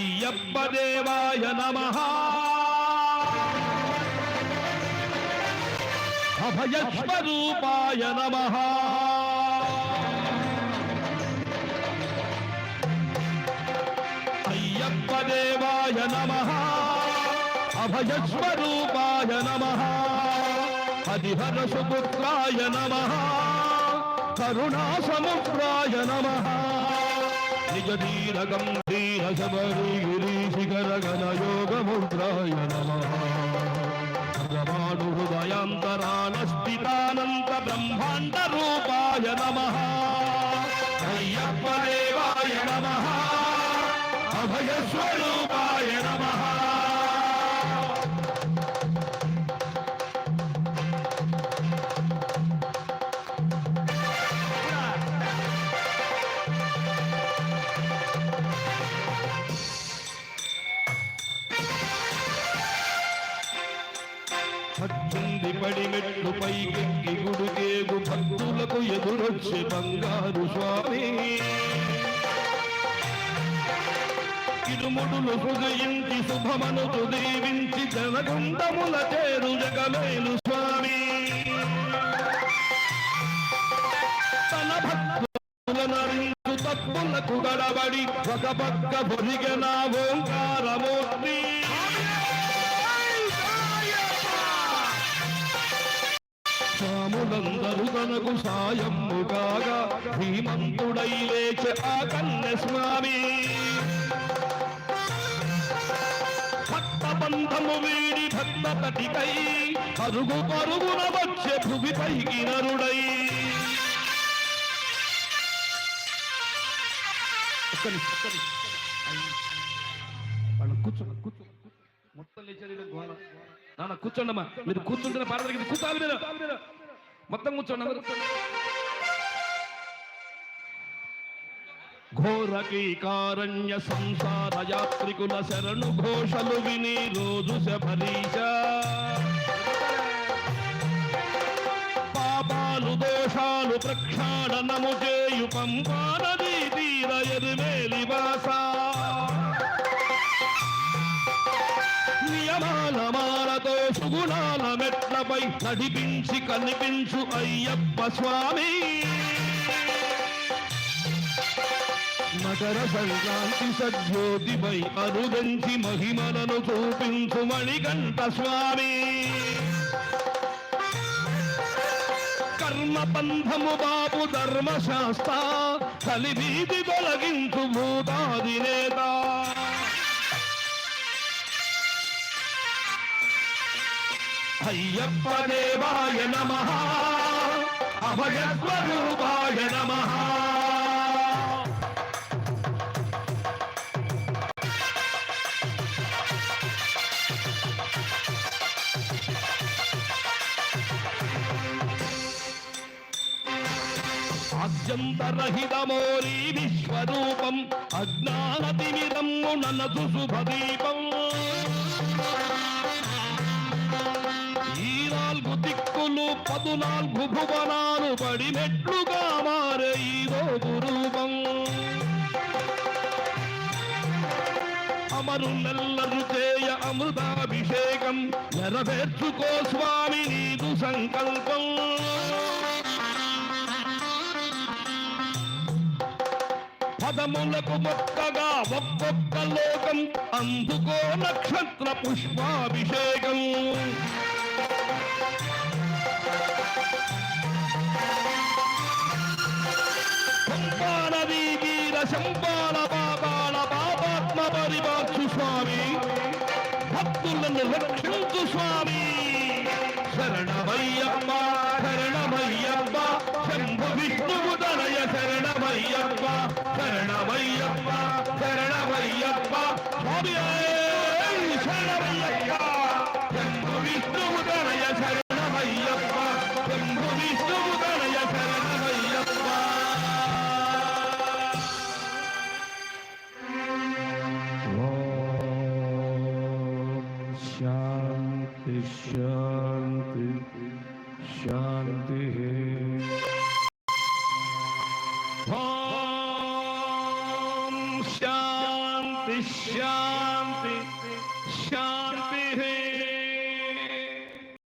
అయ్యప్ప దేవాయ నమ. అభయస్వరూపాయ నమ. అయ్యప్ప దేవాయ నమ. అభయస్వరూపాయ నమ. హరిహర సుపుత్రాయ నమ. కరుణా సముద్రాయ నమ. నిజ ధీర గంభీర శబరి గిరి శిఖర గణ యోగ ముద్రాయ నమాను హృదయాంతరాన స్థితానంత బ్రహ్మాండ రూపాయ నమ అయ్యప్ప దేవాయ నమ అభయ స్వరూపాయ నమ పద్దెనిమిది పడి మెట్లు పైకెక్కి గుడికేగు భక్తులకు ఎదురొచ్చే బంగారు స్వామి. ఇరుముడులు హృదయించి శుభమనుతు దీవించి జనగుండముల చేరు జగమేలు స్వామి. తన భక్తులను తప్పులకు గడబడి ఒక పక్క బొరిగన ఓంకారమూర్తి. స్వాములందరూ తనకు సాయము కాగా ధీమంతుడై లేచే ఆ కన్నె స్వామి భక్త బంధము వీడి భక్త ప్రతికై పరుగు పరుగున వచ్చే భువి పైకి నరుడై ఒక్క నిమిషం, కూర్చోండమ్మా. మీరు కూర్చుంటున్న పాడదగిన కూర్చోాలి మీరు. మొత్తం కూర్చోండి అందరూ. ఘోరకీకారణ్య సంసార యాత్రికుల శరణు ఘోషలు విని రోజు శబరీష. పాపాలు దోషాలు ప్రక్షాళనము చేయు పంపానది తీర ఎరుమేలి నియమాల మాలతో సుగుణాల మెట్లపై నడిపించి కనిపించు అయ్యప్ప స్వామి. మకర సంక్రాంతి సజ్యోతిపై అరుదంచి మహిమలను చూపించు మణికంఠ స్వామి. కర్మ బంధము బాబు ధర్మశాస్త్ర కలిబీది తొలగించు భూతాది అయ్యప్ప దేవాయ నమ. అభయస్వరూపాయ నమ. ఆద్యంతరహితమోరీ విశ్వరూపం అజ్ఞానతిమిరమ్ము ననసు శుభదీపం. పదునాలుగు భువనాలు పడినట్లుగా మారే ఈదో రూపం అమరులెల్లరు చేయ అమృతాభిషేకం నెరవేర్చుకో స్వామి నీదు సంకల్పం. పదములకు మొక్కగా ఒక్కొక్క లోకం అందుకో నక్షత్ర పుష్పాభిషేకం. సంపానదీ వీర శంపాల బాబాల బాబాత్మ పరిపాక్షు స్వామి. భక్తులను రక్షించు స్వామి. शांति शांति शांति है शांति शांति